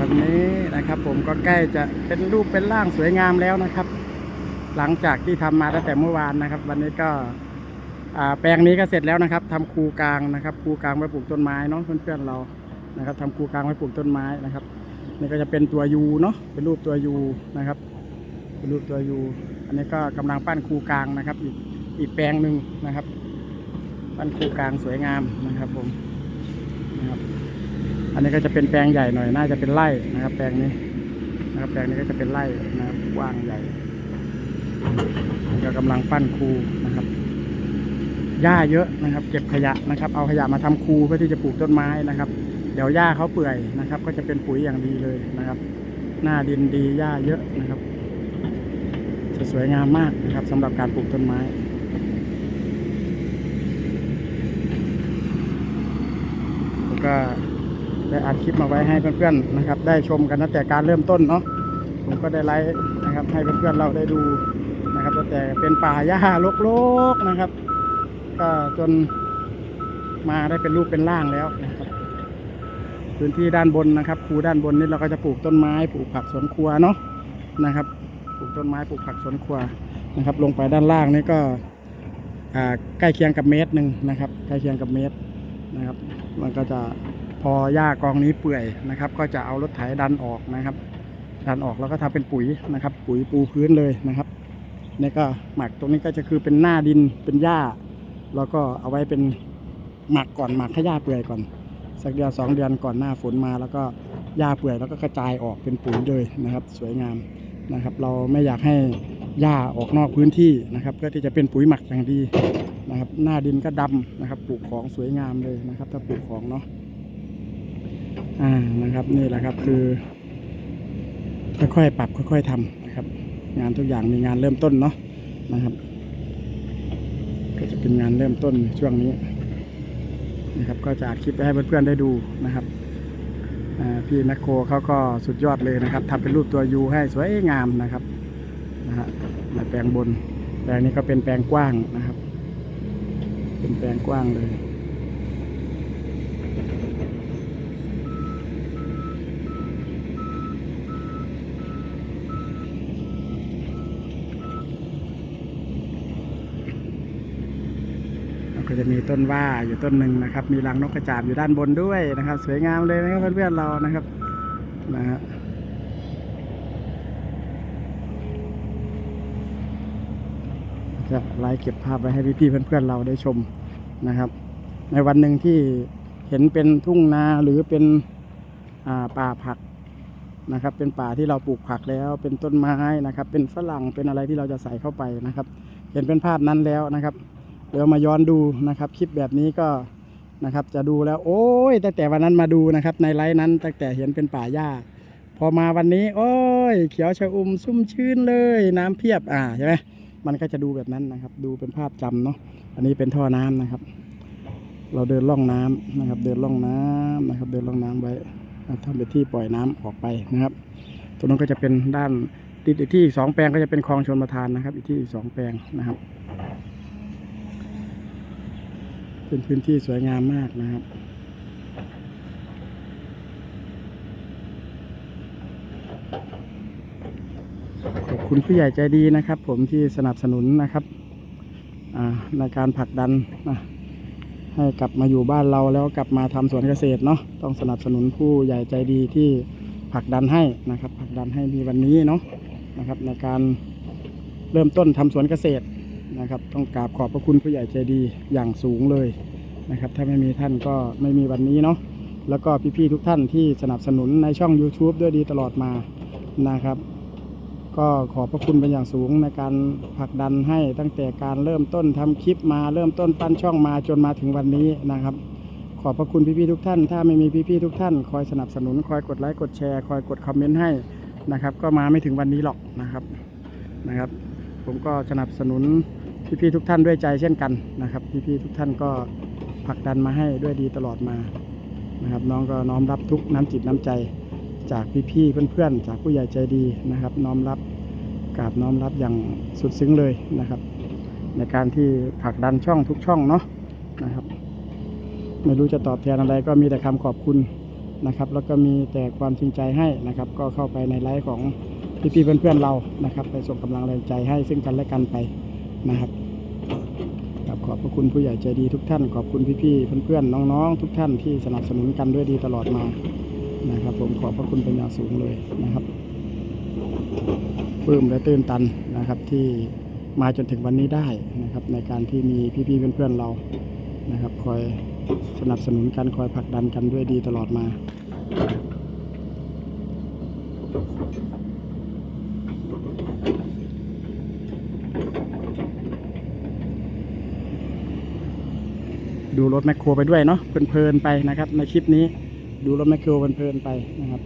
วันนี้นะครับ ผมก็ใกล้จะเป็นรูปเป็นร่างสวยงามแล้วนะครับ หลังจากที่ทำมาตั้งแต่เมื่อวานนะครับ วันนี้ก็แปลงนี้ก็เสร็จแล้วนะครับทำคูกลางนะครับ คูกลางไว้ปลูกต้นไม้เนาะเพื่อนๆเรานะครับทำคูกลางไว้ปลูกต้นไม้นะครับนี่ก็จะเป็นตัวยูเนาะเป็นรูปตัวยูนะครับ เป็นรูปตัวยูอันนี้ก็กำลังปั้นคูกลางนะครับ อีกอีกแปลงหนึ่งนะครับ ปั้นคูกลางสวยงามนะครับผมนะครับ อันนี้ก็จะเป็นแปลงใหญ่หน่อยน่าจะเป็นไร่นะครับ แปลงนี้นะครับ แปลงนี้ก็จะเป็นไร่นะครับกว้างใหญ่ก็กำลังปั้นคูนะครับหญ้าเยอะนะครับ เก็บขยะนะครับ เอาขยะมาทำคูเพื่อที่จะปลูกต้นไม้นะครับ เดี๋ยวหญ้าเขาเปื่อยนะครับ ก็จะเป็นปุ๋ยอย่างดีเลยนะครับ หน้าดินดีหญ้าเยอะนะครับ จะสวยงามมากนะครับสำหรับการปลูกต้นไม้ก็ ได้อัดคลิปมาไว้ให้เพื่อนๆนะครับ ได้ชมกันตั้งแต่การเริ่มต้นเนาะผมก็ได้ไลฟ์นะครับ ให้เพื่อนๆเราได้ดูนะครับตั้งแต่เป็นป่าหญ้ารกๆนะครับ ก็จนมาได้เป็นรูปเป็นร่างแล้วนะครับ พื้นที่ด้านบนนะครับคูด้านบนนี่เราก็จะปลูกต้นไม้ปลูกผักสวนครัวเนาะนะครับ ปลูกต้นไม้ปลูกผักสวนครัวนะครับ ลงไปด้านล่างนี่ก็ใกล้เคียงกับเมตรหนึ่งนะครับ ใกล้เคียงกับเมตรนะครับ มันก็จะ พอหญ้ากองนี้เปื่อยนะครับ ก็จะเอารถไถดันออกนะครับ ดันออกแล้วก็ทำเป็นปุ๋ยนะครับ ปุ๋ยปูพื้นเลยนะครับนี่ก็หมักตรงนี้ก็จะคือเป็นหน้าดินเป็นหญ้า แล้วก็เอาไว้เป็นหมักก่อนหมักให้หญ้าเปื่อยก่อน สักเดือนสองเดือนก่อนหน้าฝนมาแล้วก็หญ้าเปื่อยแล้วก็กระจายออกเป็นปุ๋ยเลยนะครับ สวยงามนะครับ เราไม่อยากให้หญ้าออกนอกพื้นที่นะครับเพื่อที่จะเป็นปุ๋ยหมักอย่างดีนะครับ หน้าดินก็ดำนะครับปลูกของสวยงามเลยนะครับ ถ้าปลูกของเนาะ อ่านะครับนี่แหละครับคือ ค่อยๆปรับค่อย ๆทำนะครับ งานทุกอย่างมีงานเริ่มต้นเนาะนะครับ ก็จะเป็นงานเริ่มต้นช่วงนี้นะครับ ก็จะอัดคลิปไปให้เพื่อนๆได้ดูนะครับพี่แมคโครเขาก็สุดยอดเลยนะครับทำเป็นรูปตัวยูให้สวยงามนะครับนะฮะแปลงบน แปลงนี้ก็เป็นแปลงกว้างนะครับ เป็นแปลงกว้างเลย ก็จะมีต้นว่าอยู่ต้นหนึ่งนะครับ มีรังนกกระจาบอยู่ด้านบนด้วยนะครับ สวยงามเลยนะครับเพื่อนๆเรานะครับนะฮะจะไลฟ์เก็บภาพไว้ให้พี่ๆเพื่อนๆเราได้ชมนะครับ ในวันหนึ่งที่เห็นเป็นทุ่งนาหรือเป็นป่าผักนะครับ เป็นป่าที่เราปลูกผักแล้ว เป็นต้นไม้นะครับ เป็นฝรั่งเป็นอะไรที่เราจะใส่เข้าไปนะครับ เห็นเป็นภาพนั้นแล้วนะครับ เดี๋ยวมาย้อนดูนะครับ คลิปแบบนี้ก็นะครับ จะดูแล้ว โอ้ยตั้งแต่วันนั้นมาดูนะครับ ในไลฟ์นั้นตั้งแต่เห็นเป็นป่าหญ้า พอมาวันนี้ โอ้ย เขียวชะอุ่มชุ่มชื้นเลย น้ำเพียบอ่าใช่ไหมมันก็จะดูแบบนั้นนะครับ ดูเป็นภาพจำเนาะอันนี้เป็นท่อน้ำนะครับ เราเดินล่องน้ำนะครับ เดินล่องน้ำนะครับ เดินล่องน้ำไว้ทำเป็นที่ปล่อยน้ำออกไปนะครับตรงนั้นก็จะเป็นด้านติดอีกที่อีกสองแปลงก็จะเป็นคลองชนประทานนะครับ อีกที่อีกสองแปลงนะครับ เป็นพื้นที่สวยงามมากนะครับ ขอบคุณผู้ใหญ่ใจดีนะครับ ผมที่สนับสนุนนะครับในการผลักดันนะให้กลับมาอยู่บ้านเราแล้วกลับมาทำสวนเกษตรเนาะต้องสนับสนุนผู้ใหญ่ใจดีที่ผลักดันให้นะครับผลักดันให้มีวันนี้เนาะนะครับในการเริ่มต้นทำสวนเกษตร นะครับ ต้องกราบขอบพระคุณผู้ใหญ่ใจดีอย่างสูงเลยนะครับ ถ้าไม่มีท่านก็ไม่มีวันนี้เนาะแล้วก็พี่ๆทุกท่านที่สนับสนุนในช่อง YouTube ด้วยดีตลอดมานะครับ ก็ขอบพระคุณเป็นอย่างสูงในการผลักดันให้ตั้งแต่การเริ่มต้นทำคลิปมาเริ่มต้นปั้นช่องมาจนมาถึงวันนี้นะครับ ขอบพระคุณพี่ๆทุกท่าน ถ้าไม่มีพี่ๆทุกท่าน คอยสนับสนุน คอยกดไลค์กดแชร์คอยกดคอมเมนต์ให้นะครับ ก็มาไม่ถึงวันนี้หรอกนะครับนะครับ ผมก็สนับสนุน พี่ๆทุกท่านด้วยใจเช่นกันนะครับ พี่ๆทุกท่านก็ผลักดันมาให้ด้วยดีตลอดมานะครับ น้องก็น้อมรับทุกน้ำจิตน้ำใจ จากพี่ๆเพื่อนๆ จากผู้ใหญ่ใจดีนะครับ น้อมรับกราบน้อมรับอย่างสุดซึ้งเลยนะครับ ในการที่ผลักดันช่องทุกช่องเนาะนะครับ ไม่รู้จะตอบแทนอะไรก็มีแต่คำขอบคุณนะครับ แล้วก็มีแต่ความจริงใจให้นะครับ ก็เข้าไปในไลฟ์ของพี่ๆเพื่อนๆเรานะครับ ไปส่งกำลังแรงใจให้ซึ่งกันและกันไปนะครับ ครับขอบพระคุณผู้ใหญ่ใจดีทุกท่านขอบคุณพี่ๆเพื่อนๆน้องๆ ทุกท่านที่สนับสนุนกันด้วยดีตลอดมานะครับ ผมขอบพระคุณเป็นอย่างสูงเลยนะครับปลื้มและตื่นตันนะครับที่มาจนถึงวันนี้ได้นะครับ ในการที่มีพี่ๆเพื่อนๆเรานะครับคอยสนับสนุนกันคอยผลักดันกันด้วยดีตลอดมา ดูรถแมคโครไปด้วยเนาะเพลินๆไปนะครับ ในคลิปนี้ดูรถแมคโครเพลินๆไปนะครับ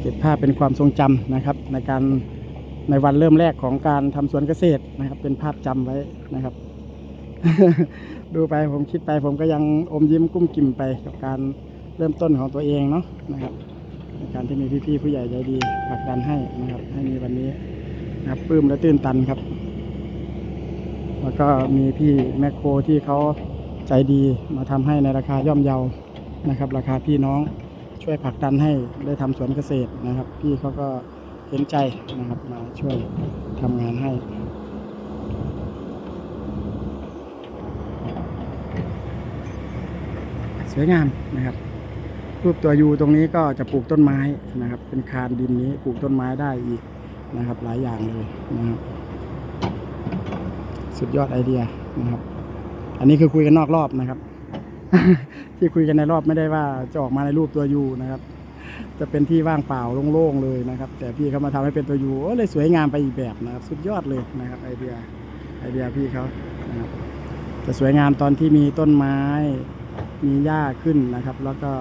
เก็บภาพเป็นความทรงจำนะครับ ในการในวันเริ่มแรกของการทำสวนเกษตรนะครับ เป็นภาพจำไว้นะครับ ดูไปผมคิดไปผมก็ยังอมยิ้มกุ้มกิ่มไปกับการเริ่มต้นของตัวเองเนาะนะครับ การที่มีพี่ๆผู้ใหญ่ใจดีผลักดันให้นะครับ ให้มีวันนี้นะครับปลื้มและตื่นตันครับ แล้วก็มีพี่แมคโครที่เขาใจดีมาทำให้ในราคาย่อมเยานะครับ ราคาพี่น้องช่วยผลักดันให้ได้ทำสวนเกษตรนะครับ พี่เขาก็เห็นใจนะครับมาช่วยทำงานให้สวยงามนะครับ รูปตัวยูตรงนี้ก็จะปลูกต้นไม้นะครับ เป็นคานดินนี้ปลูกต้นไม้ได้อีกนะครับ หลายอย่างเลยนะครับสุดยอดไอเดียนะครับ อันนี้คือคุยกันนอกรอบนะครับ ที่คุยกันในรอบไม่ได้ว่าจะออกมาในรูปตัวยูนะครับ จะเป็นที่ว่างเปล่าโล่งๆเลยนะครับ แต่พี่เขามาทำให้เป็นตัวยูโอ้เลยสวยงามไปอีกแบบนะครับ สุดยอดเลยนะครับ ไอเดียไอเดียพี่เขานะครับจะสวยงามตอนที่มีต้นไม้มีหญ้าขึ้นนะครับ แล้วก็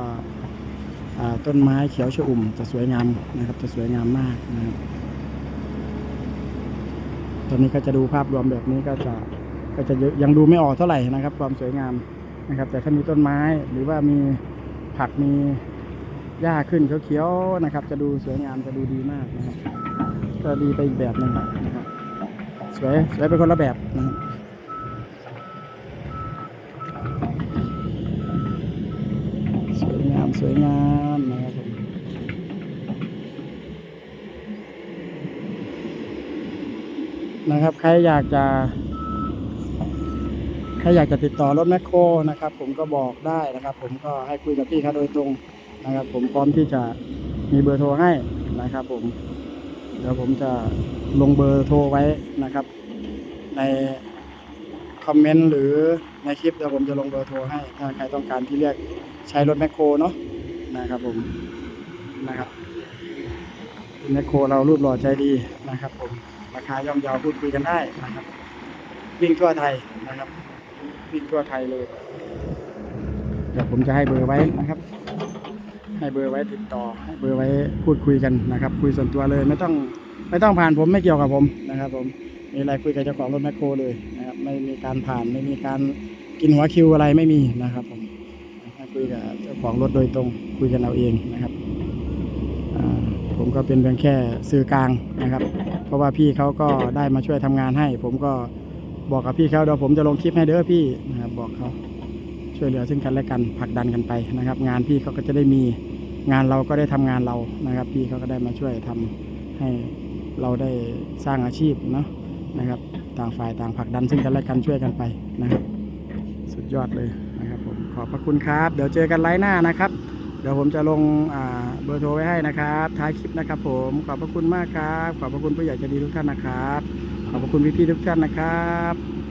ต้นไม้เขียวชอุ่มจะสวยงามนะครับ จะสวยงามมากนะครับตอนนี้ก็จะดูภาพรวมแบบนี้ก็จะก็จะยังดูไม่ออกเท่าไหร่นะครับ ความสวยงามนะครับ แต่ถ้ามีต้นไม้หรือว่ามีผักมีหญ้าขึ้นเขียวๆนะครับ จะดูสวยงามจะดูดีมากนะครับก็ดีไปอีกแบบหนึ่งนะครับสวยสวยเป็นคนละแบบนะครับ สวยงามามนะครับผมนะครับ ใครอยากจะ ใครอยากจะติดต่อรถแมคโครนะครับ ผมก็บอกได้นะครับ ผมก็ให้คุยกับพี่เขาโดยตรงนะครับ ผมพร้อมที่จะมีเบอร์โทรให้นะครับ ผมเดี๋ยวผมจะลงเบอร์โทรไว้นะครับ ใน คอมเมนต์หรือในคลิปเดี๋ยวผมจะลงเบอร์โทรให้ ถ้าใครต้องการที่เรียกใช้รถแมคโครเนาะนะครับผมนะครับแมคโครเรารูปหล่อใจดีนะครับผมราคาย่อมเยาพูดคุยกันได้นะครับวิ่งทั่วไทยนะครับวิ่งทั่วไทยเลยเดี๋ยวผมจะให้เบอร์ไว้นะครับ ให้เบอร์ไว้ติดต่อ ให้เบอร์ไว้พูดคุยกันนะครับ คุยส่วนตัวเลยไม่ต้องไม่ต้องผ่านผมไม่เกี่ยวกับผมนะครับ ผมมีอะไรคุยกับเจ้าของรถแมคโครเลยนะ ครับไม่มีการผ่านไม่มีการกินหัวคิวอะไรไม่มีนะครับผมคุยกับเจ้าของรถโดยตรงคุยกันเอาเองนะครับผมก็เป็นเพียงแค่สื่อกลางนะครับ เพราะว่าพี่เขาก็ได้มาช่วยทำงานให้ ผมก็บอกกับพี่เขาเดี๋ยวผมจะลงคลิปให้เด้อพี่นะครับบอกเขาช่วยเหลือซึ่งกันและกันผลักดันกันไปนะครับ งานพี่เขาก็จะได้มีงานเราก็ได้ทำงานเรานะครับ พี่เขาก็ได้มาช่วยทำให้เราได้สร้างอาชีพเนาะนะครับ ต่างฝ่ายต่างผลักดันซึ่งกันและกันช่วยกันไปนะครับ สุดยอดเลยนะครับผมขอบพระคุณครับ เดี๋ยวเจอกันไลฟ์หน้านะครับ เดี๋ยวผมจะลงเบอร์โทรไว้ให้นะครับ ท้ายคลิปนะครับ ผมขอบพระคุณมากครับ ขอบพระคุณผู้ใหญ่ใจดีทุกท่านนะครับ ขอบพระคุณพี่ๆทุกท่านนะครับ